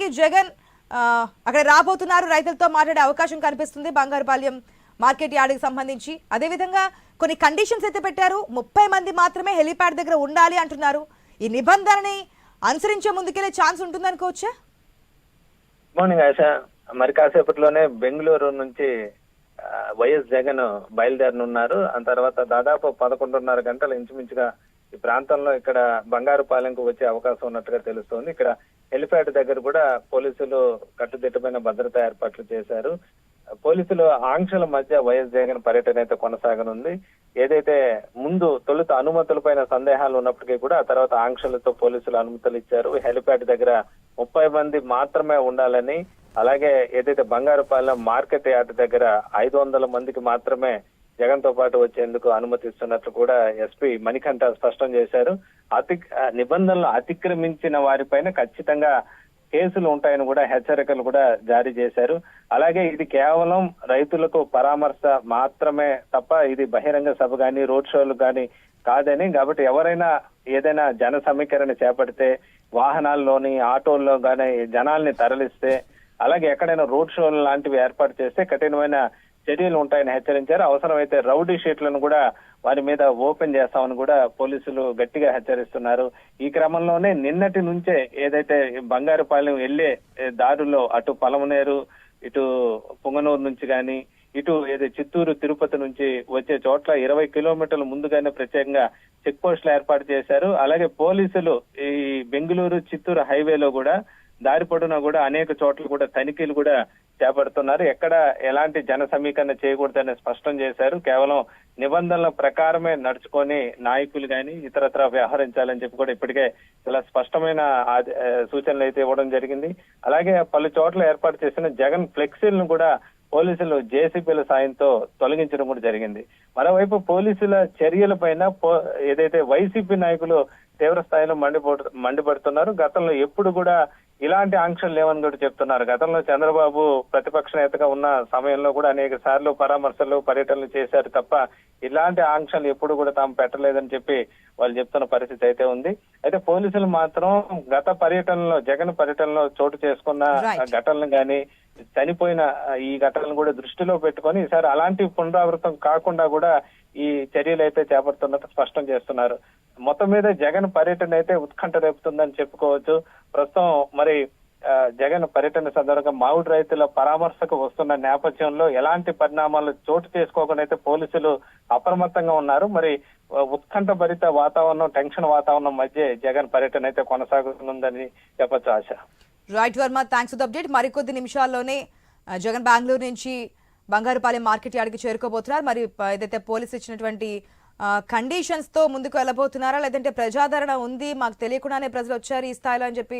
కి జగన్ అక్కడ రాబోతున్నారు. రైతులతో మాట్లాడే అవకాశం కనిపిస్తుంది బంగారుపాలెం మార్కెట్ యార్డ్కి సంబంధించి. అదేవిధంగా కొన్ని కండిషన్స్ అయితే పెట్టారు. ముప్పై మంది మాత్రమే హెలిప్యాడ్ దగ్గర ఉండాలి అంటున్నారు. ఈ నిబంధనని అనుసరించే ముందుకెళ్ళే ఛాన్స్ ఉంటుందనుకోవచ్చా? మార్నింగ్ ఆశ మరి కాసేపట్లోనే బెంగళూరు నుంచి వైఎస్ జగన్ బయలుదేరనున్నారు. ఆ తర్వాత దాదాపు పదకొండున్నర గంటలు ఇంచుమించుగా ఈ ప్రాంతంలో ఇక్కడ బంగారుపాలెంకు వచ్చే అవకాశం ఉన్నట్టుగా తెలుస్తోంది. ఇక్కడ హెలిప్యాడ్ దగ్గర కూడా పోలీసులు కట్టుదిట్టమైన భద్రతా ఏర్పాట్లు చేశారు. పోలీసులు ఆంక్షల మధ్య వైఎస్ జగన్ పర్యటన అయితే కొనసాగనుంది. ఏదైతే ముందు తొలుత అనుమతులపైన సందేహాలు ఉన్నప్పటికీ కూడా ఆ తర్వాత ఆంక్షలతో పోలీసులు అనుమతులు ఇచ్చారు. హెలిప్యాడ్ దగ్గర ముప్పై మంది మాత్రమే ఉండాలని అలాగే ఏదైతే బంగారుపాలెం మార్కెట్ యార్డ్ దగ్గర ఐదు వందల మందికి మాత్రమే జగన్తో పాటు వచ్చేందుకు అనుమతిస్తున్నట్లు కూడా ఎస్పీ మణికంఠ స్పష్టం చేశారు. అతి ఆ, నిబంధనలు అతిక్రమించిన వారిపైన ఖచ్చితంగా కేసులు ఉంటాయని కూడా హెచ్చరికలు కూడా జారీ చేశారు. అలాగే ఇది కేవలం రైతులకు పరామర్శ మాత్రమే తప్ప ఇది బహిరంగ సభ కానీ రోడ్ షోలు కానీ కాదని. కాబట్టి ఎవరైనా ఏదైనా జన సమీకరణ చేపడితే వాహనాల్లోని ఆటోల్లో కానీ జనాల్ని తరలిస్తే అలాగే ఎక్కడైనా రోడ్ షోలు లాంటివి ఏర్పాటు చేస్తే కఠినమైన చర్యలు ఉంటాయని హెచ్చరించారు. అవసరమైతే రౌడీ షీట్లను కూడా వారి మీద ఓపెన్ చేస్తామని కూడా పోలీసులు గట్టిగా హెచ్చరిస్తున్నారు. ఈ క్రమంలోనే నిన్నటి నుంచే ఏదైతే బంగారుపాలెం వెళ్ళే దారుల్లో అటు పలమనేరు ఇటు పుంగనూరు నుంచి కానీ ఇటు ఏదో చిత్తూరు తిరుపతి నుంచి వచ్చే చోట్ల ఇరవై కిలోమీటర్ల ముందుగానే ప్రత్యేకంగా చెక్ పోస్టులు ఏర్పాటు చేశారు. అలాగే పోలీసులు ఈ బెంగళూరు చిత్తూరు హైవేలో కూడా దారి పొడవునా కూడా అనేక చోట్ల కూడా తనిఖీలు కూడా చేపడుతున్నారు. ఎక్కడ ఎలాంటి జన సమీకరణ చేయకూడదని స్పష్టం చేశారు. కేవలం నిబంధనల ప్రకారమే నడుచుకొని నాయకులు గాని ఇతరత్ర వ్యవహరించాలని చెప్పి కూడా ఇప్పటికే చాలా స్పష్టమైన సూచనలు అయితే ఇవ్వడం జరిగింది. అలాగే పలు చోట్ల ఏర్పాటు చేసిన జగన్ ఫ్లెక్సీలను కూడా పోలీసులు జేసీబీల సాయంతో తొలగించడం కూడా జరిగింది. మరోవైపు పోలీసుల చర్యల పైన ఏదైతే వైసీపీ నాయకులు తీవ్ర స్థాయిలో మండిపో మండిపడుతున్నారు గతంలో ఎప్పుడు కూడా ఇలాంటి ఆంక్షలు లేవని కూడా చెప్తున్నారు. గతంలో చంద్రబాబు ప్రతిపక్ష నేతగా ఉన్న సమయంలో కూడా అనేక సార్లు పరామర్శలు పర్యటనలు చేశారు తప్ప ఇలాంటి ఆంక్షలు ఎప్పుడు కూడా తాము పెట్టలేదని చెప్పి వాళ్ళు చెప్తున్న పరిస్థితి అయితే ఉంది. అయితే పోలీసులు మాత్రం గత పర్యటనలో జగన్ పర్యటనలో చోటు చేసుకున్న. ఘటనలు గాని చనిపోయిన ఈ ఘటనలు కూడా దృష్టిలో పెట్టుకొని ఈసారి అలాంటి పునరావృతం కాకుండా కూడా ఈ చర్యలు అయితే చేపడుతున్నట్టు స్పష్టం చేస్తున్నారు. మొత్తం మీద జగన్ పర్యటన అయితే ఉత్కంఠ రేపుతుందని చెప్పుకోవచ్చు. ప్రస్తుతం మరి జగన్ పర్యటన సందర్భంగా మామిడి రైతుల పరామర్శకు వస్తున్న నేపథ్యంలో ఎలాంటి పరిణామాలు చోటు చేసుకోకుండా అయితే పోలీసులు అప్రమత్తంగా ఉన్నారు. మరి ఉత్కంఠ భరిత వాతావరణం టెన్షన్ వాతావరణం మధ్య జగన్ పర్యటన అయితే కొనసాగుతుందని చెప్పచ్చు ఆశ. Right Varma thanks for update మరికొద్ది నిమిషాల్లోనే జగన్ బెంగళూరు నుంచి బంగారుపాలెం మార్కెట్ యార్డ్కి చేరుకోబోతున్నారు. మరి ఏదైతే పోలీసు ఇచ్చినటువంటి కండిషన్స్తో ముందుకు వెళ్ళబోతున్నారా? లేదంటే ప్రజాదరణ ఉంది మాకు తెలియకుండానే ప్రజలు వచ్చారు ఈ స్థాయిలో అని చెప్పి